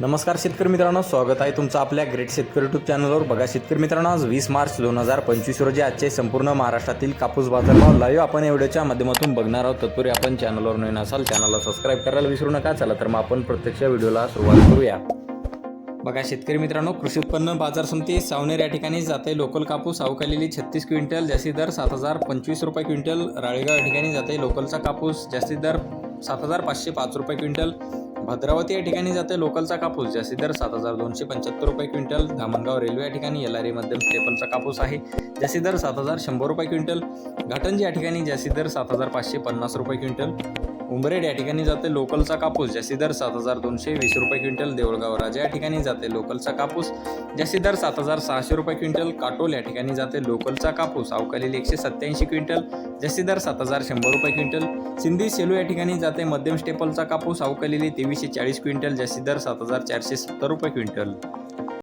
नमस्कार शेतकरी मित्रांनो स्वागत आहे तुमचं आपल्या ग्रेट शेतकरी यूट्यूब चॅनलवर बघा शेतकरी मित्रांनो आज वीस मार्च दोन हजार पंचवीस रोजी आजचे संपूर्ण महाराष्ट्रातील कापूस बाजारभाव लाईव्ह आपण या व्हिडिओच्या माध्यमातून बघणार आहोत. तत्पूर्वी आपण चॅनलवर नवीन असाल चॅनलला सबस्क्राईब करायला विसरू नका. चला तर मग आपण प्रत्यक्ष व्हिडिओला सुरुवात करूया. बघा शेतकरी मित्रांनो कृषी उत्पन्न बाजार समिती सावनेर या ठिकाणी जाते. लोकल कापूस अवकालेली छत्तीस क्विंटल जास्तीत दर सात हजार पंचवीस रुपये क्विंटल. राळेगाव या ठिकाणी जाते. लोकलचा कापूस जास्तीत दर सात हजार पाचशे पाच रुपये क्विंटल. भद्रावती या ठिकाणी जाते. लोकलचा कापूस जास्तीत दर सात हजार दोनशे पंच्याहत्तर रुपये क्विंटल. धामणगाव रेल्वे या ठिकाणी एलआरई मध्यम स्टेपलचा कापूस आहे. जास्तीत दर सात हजार शंभर रुपये क्विंटल. घाटंजी या ठिकाणी जास्तीत दर सात हजार पाचशे पन्नास रुपये क्विंटल. उंबरेड या ठिकाणी जाते. लोकलचा कापूस जास्तीत दर सात हजार दोनशे वीस रुपये क्विंटल देऊळगाव राजा या ठिकाणी जाते. लोकलचा कापूस जास्तीत दर सात हजार सहाशे रुपये क्विंटल काटोल या ठिकाणी जाते. लोकलचा कापूस अवकालेली एकशे सत्याऐंशी क्विंटल जास्तीत दर सात हजार शंभर रुपये क्विंटल. सिंधी सेलू या ठिकाणी जाते. मध्यम स्टेपलचा कापूस अवकालेली तेवीसशे चाळीस क्विंटल जास्तीत दर सात हजार चारशे सत्तर रुपये क्विंटल.